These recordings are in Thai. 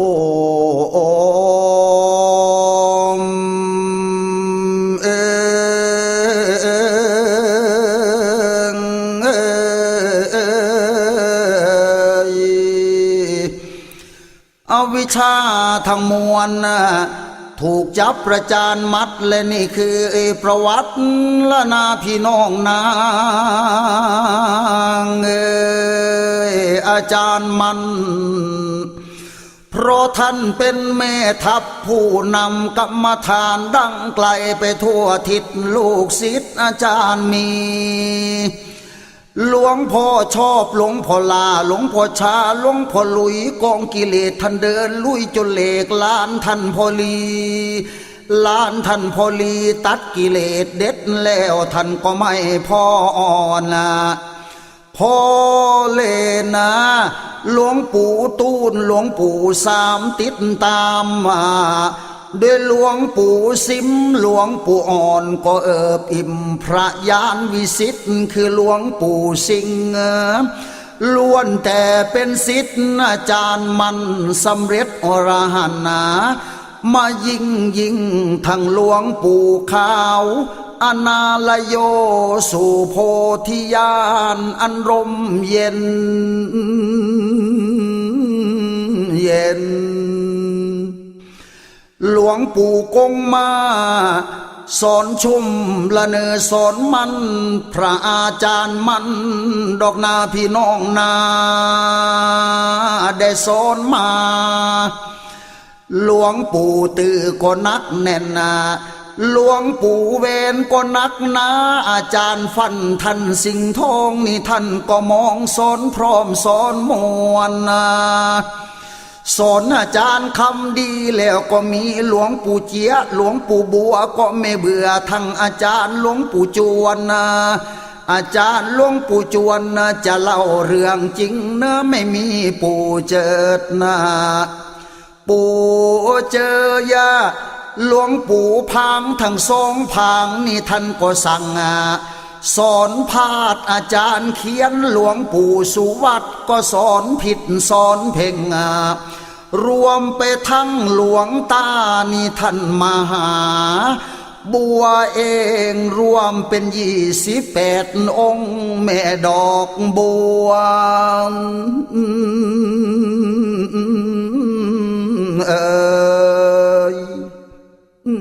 โอโอมเองเอยเอาวิชาทั้งมวลน่ะถูกจับประจานมัดและนี่คือประวัติละนาพี่น้องนางเอยอาจารย์มัน เพราะท่านเป็นแม่ทัพผู้นำกรรมฐานดังไกลไปทั่วทิศลูกศิษย์อาจารย์มี หลวงพ่อชอบหลวงพ่อลาหลวงพ่อชาหลวงพ่อลุยกองกิเลสท่านเดินลุยจนเหลกลานท่านพอลีล้านท่านพอลีตัดกิเลสเด็ดแล้วท่านก็ไม่พออ่อนนะพอเลนะ หลวงปู่ตูนหลวงปู่สามติดตามมาด้วยหลวงปู่สิมหลวงปู่อ่อนก็เอิบอิ่มพระยานวิสิตคือหลวงปู่สิงห์ล้วนแต่เป็นสิทธิ์อาจารย์มันสำเร็จอรหันนะมายิ่งยิ่งทั้งหลวงปู่ขาว อนาลโยสู่โพธิญาณอันร่มเย็น เย็น หลวงปู่กงมาสอนชุ่มละเนอสอนมัน พระอาจารย์มัน ดอกนาพี่น้องนาได้สอนมา หลวงปู่ตื่อก็นักแน่นนา หลวงปู่เวนก็นักหนาอาจารย์ฟันท่านสิงทองนี่ท่านก็มองสอนพร้อมสอนมวลนาสอนอาจารย์คำดีแล้วก็มีหลวงปู่เจียหลวงปู่บัวก็ไม่เบื่อทั้งอาจารย์หลวงปู่จวนนาอาจารย์หลวงปู่จวนนะจะเล่าเรื่องจริงเนะไม่มีปู่เจิดนาปู่เจอยา หลวงปู่พังทั้งสองพังนี่ท่านก็สั่งสอนพาดอาจารย์เขียนหลวงปู่สุวัตก็สอนผิดสอนเพ่งรวมไปทั้งหลวงตานี่ท่านมาหา บัวเองรวมเป็นยี่สิบแปดองค์ แม่ดอกบัวเอย อื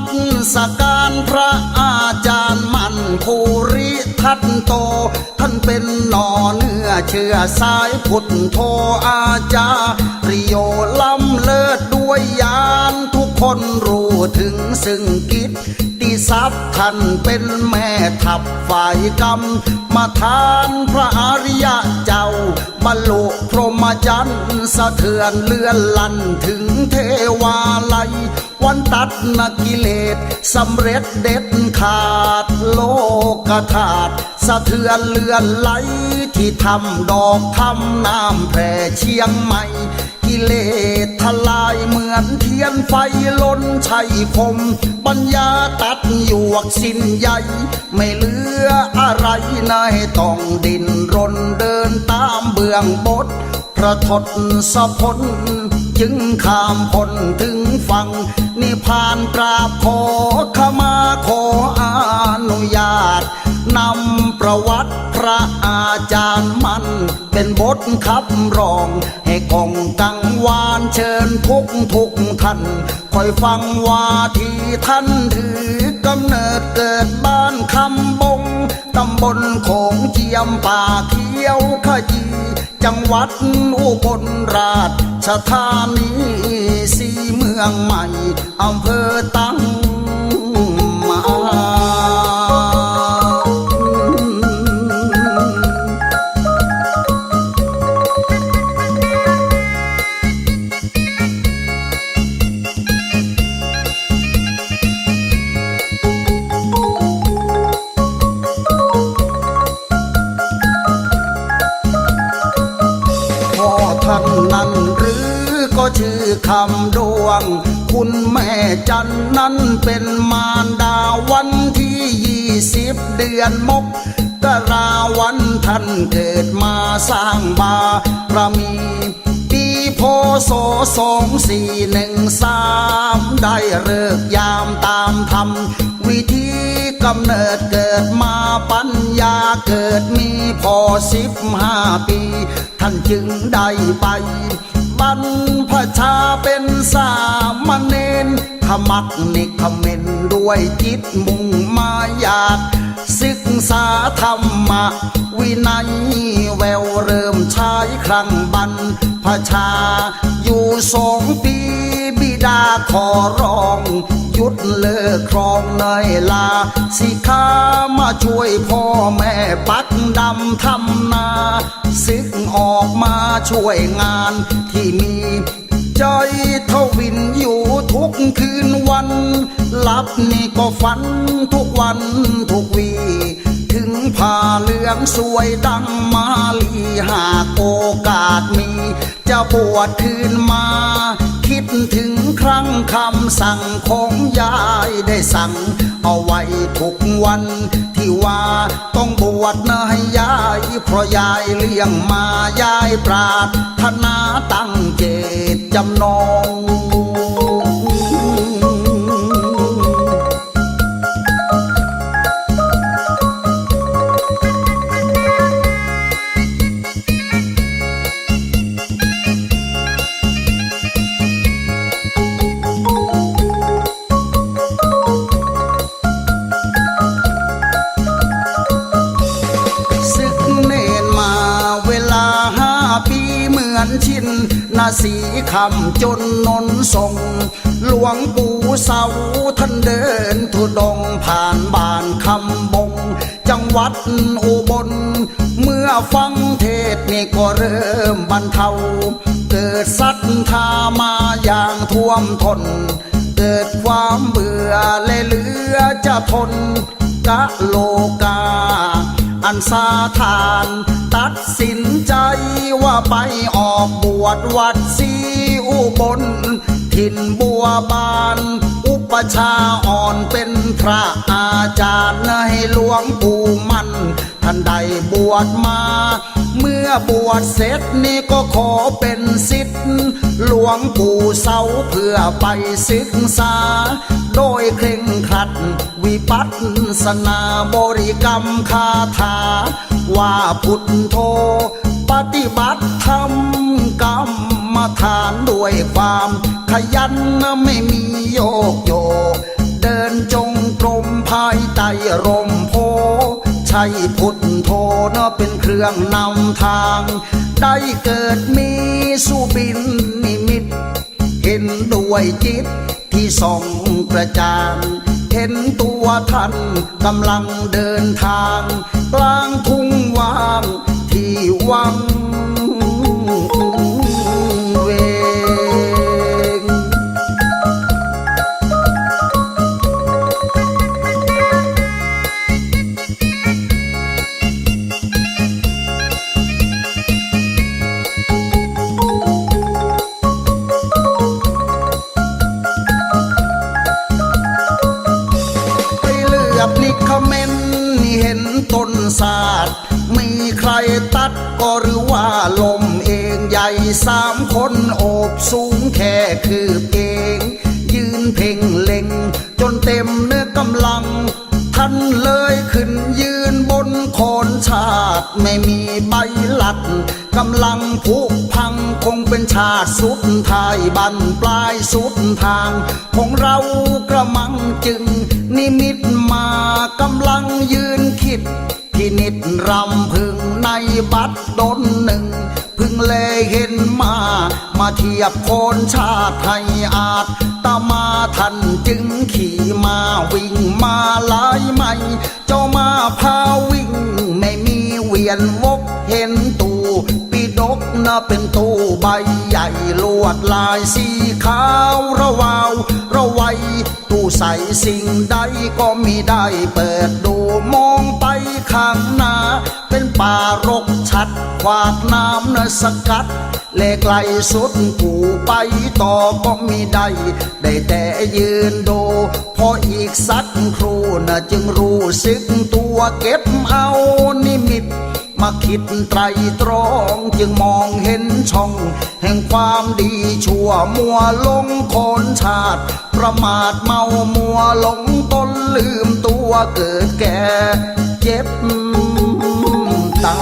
ดสการพระอาจารย์มันภูริทัตโต ท่านเป็นหนอเนื้อเชื่อสายพุทธโทอาจาริโยล้ำเลิศด้วยยานทุกคนรู้ถึงซึ่งกิจติศัพย์ท่านเป็นแม่ทัพฝ่ายกรรม มาทานพระอริยะเจ้าบรรลุพรหมจรรย์สะเทือนเลื่อนลั่นถึงเทวาลัยันตัดนกิเลสสำเร็จเด็ดขาดโลกธาตุสะเทือนเลื่อนไหลที่ทำดอกทำน้ำแผ่เชียงใหม่ กิเลสทลายเหมือนเทียนไฟล้นชัยคม ปัญญาตัดหยวกสิ้นใหญ่ ไม่เหลืออะไรในต้องดินรนเดินตามเบื้องบทพระทศพล จึงข้ามพ้นถึงฝั่งนิพานกราบขอขมาขออนุญาตนำประวัติพระอาจารย์มัน เป็นบทขับร้อง ให้กองกังวานเชิญทุกทุกท่านคอยฟังว่าที่ท่านถือกำเนิดเกิดบ้านคำบงตำบลโขงเจียมป่าเขียวขจี จังหวัดอุบลราช ชธานีสีเมืองใหม่อำเภอตั้งมาท่านนั้น ก็ชื่อคำดวง คุณแม่จันนั้นเป็นมารดาวันที่ยี่สิบเดือนมกกราวันท่านเกิดมาสร้างบารมีปีพศสองสี่หนึ่งสามได้เลิกยามตามธรรมวิธีกำเนิดเกิดมาปัญญาเกิดมีพอสิบห้าปี ท่านจึงได้ไป บรรพชาเป็นสามเณรขมักนิคเมนด้วยจิตมุ่งมาอยาก ศึกษาธรรมะ วินัยแววเริ่มใช้ครั้งบรรพชา อยู่สองปี ดาขอร้องหยุดเลิกครองเนยลา สิขามาช่วยพ่อแม่ปักดำทำนาซึกออกมาช่วยงานที่มีใจเทวินอยู่ทุกคืนวันหลับนี่ก็ฝันทุกวันทุกวี ถึงผ้าเหลืองสวยดังมาลีหากโอกาสมี จะบวชคืนมา คิดถึงครั้งคำสั่งของยายได้สั่ง เอาไว้ทุกวัน ที่ว่าต้องบวชนะให้ยาย เพราะยายเลี้ยงมายายปราดถนาตั้งเจตจำนง คำจนนนส่งหลวงปู่เสาท่านเดินทุดงผ่านบ้านคำบง จังหวัดอุบล เมื่อฟังเทศนี่ก็เริ่มบรรเทา เกิดศรัทธามาอย่างท่วมทน เกิดความเบื่อและเหลือจะทนกะโลกา อันสาทาน ตัดสินใจว่าไปออกบวชวัดสีอุบล ถิ่นบัวบาน อุปชาอ่อนเป็นพระอาจารย์ให้หลวงปู่มันท่านได้บวชมา เมื่อบวชเสร็จนี่ก็ขอเป็นสิทธิ์หลวงปู่เสาเพื่อไปศึกษา โดยเคร่งครัด ปัสสนาบริกรรมคาถา ว่าพุทโธปฏิบัติธรรมกรรมฐานด้วยความขยันไม่มีโยกโย เดินจงกรมภายใต้ร่มโพใช่พุทโธนะเป็นเครื่องนำทาง ได้เกิดมีสุบินนิมิต เห็นด้วยจิตที่ส่องกระจ่าง เห็นตัวท่านกำลังเดินทาง กลางทุ่งว่างที่วัง รตัดก็หรือว่าลมเองใหญ่สามคนโอบสูงแค่คืบเอง ยืนเพ่งเล็ง จนเต็มเนื้อกำลัง ท่านเลยขึ้นยืนบนโคนชาติ ไม่มีใบหลัดกำลังผุพังคงเป็นชาติสุดท้ายบันปลายสุดทาง ของเรากระมังจึง นิมิตมากำลังยืนคิด นิดรำพึงในบัดดนหนึ่ง พึงเลเห็นมา มาเทียบคนชาติให้อาจตามาท่านจึงขี่มาวิ่งมาหลายไม่ เจ้ามาพาวิ่ง ไม่มีเวียนวกเห็นตูปีดกนะเป็นตู้ใบใหญ่ลวดลายสีขาวระวาวระไวตู้ใส่สิ่งใดก็มีได้เปิดดูมองไป ข้างหน้า เป็นป่ารกชัด ขวากน้ำเนสกัดเลไกลสุดกูไปต่อก็มีได้ ได้แต่ยืนดู พออีกสักครู่นะจึงรู้สึกตัวเก็บเอานิมิตมาคิดไตรตรองจึงมองเห็นช่อง แห่งความดีชั่วมัวลงคนชาติ ประมาทเมามัวหลงตนลืมตัวเกิดแก่ เจ็บตา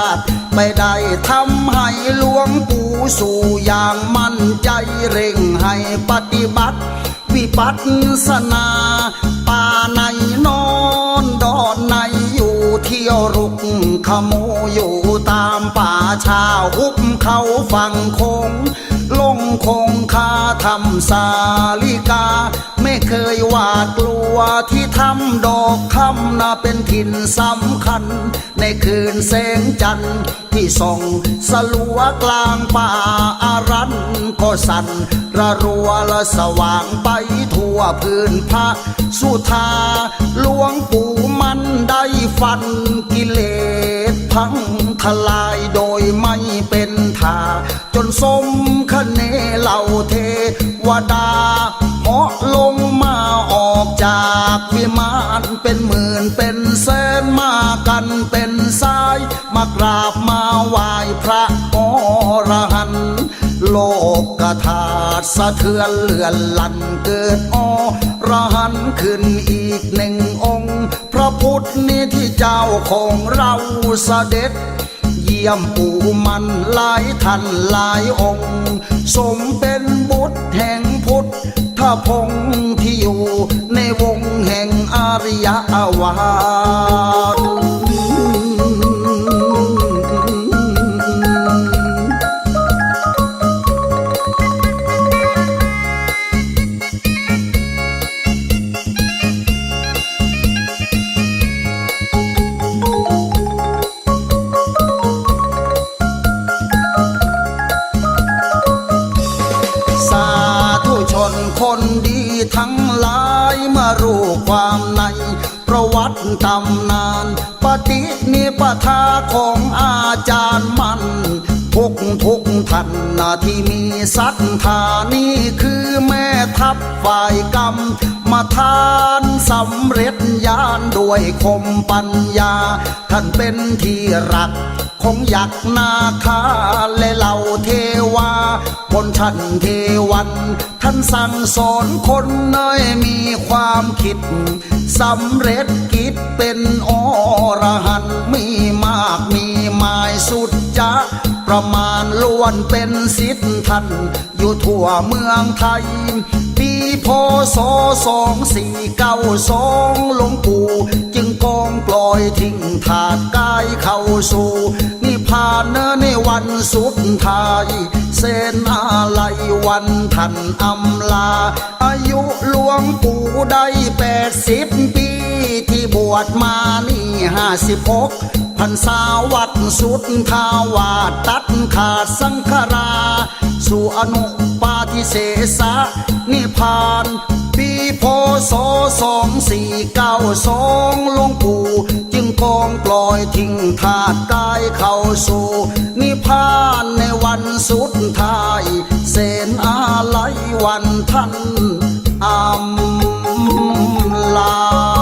าติ ไม่ได้ทำให้หลวงปู่สู่อย่างมั่นใจเร่งให้ปฏิบัติ วิปัสสนาป่าในนอนดอนในอยู่เที่ยวรุกขโมยอยู่ตามป่าชาหุบเขาฝั่งคงลงคงคาทำสาลิกา ไม่เคยหวาดกลัวที่ทำดอกคำนา เป็นถิ่นสำคัญ ในคืนแสงจันทร์ที่ส่องสลัวกลางป่าอารันก็สั่นระรัวละสว่างไปทั่วพื้นพระสุธาหลวงปู่มันได้ฟันกิเลสพังทลายโดยไม่เป็นท่าจนสมคเนเหล่าเทวดาเหาะลงม จากวิมานเป็นหมื่นเป็นแสนมากันเป็นสาย มากราบมาไหว้พระอรหันต์โลกกธาสะเทือนเลื่อนลันเกิดอรหันต์ขึ้นอีกหนึ่งองค์ พระพุทธนี่ที่เจ้าของเราเสด็จเยี่ยมปู่มันหลายท่านหลายองค์ สมเป็นบุตรแห่งพุทธพงที่อยู่ วงแห่งอาริยาวาท มีศรัทธานี่คือแม่ทัพฝ่ายกรรม มาทานสำเร็จญาณด้วยคมปัญญา ท่านเป็นที่รักของยักษ์นาคาและเหล่าเทวาบนชั้นเทวัน ท่านสั่งสอนคนเนยมีความคิดสำเร็จกิจเป็นอรหันต์มีมากมี มายสุดจะประมาณล้วนเป็นสิทธิ์ท่านอยู่ทั่วเมืองไทย ปีพศสองสี่เก้าสองหลวงปู่จึงกองปล่อยทิ้งถาดกายเข้าสู่นิพพานเนในวันสุดท้าย เสนอะไรวันท่านอำลา อายุหลวงปู่ได้แปดสิบปี ที่บวชมานี่ห้าสิบหก พันสาวัดสุดทาวาตัดขาดสังขารา สู่อนุปาทิเสสะนิพาน ปีพศสองสี่เก้าสองลงปู่จึงกองปล่อยทิ้งธาตุกายเข้าสู่ นิพานในวันสุดท้าย เสนอาไลวันท่านอำลา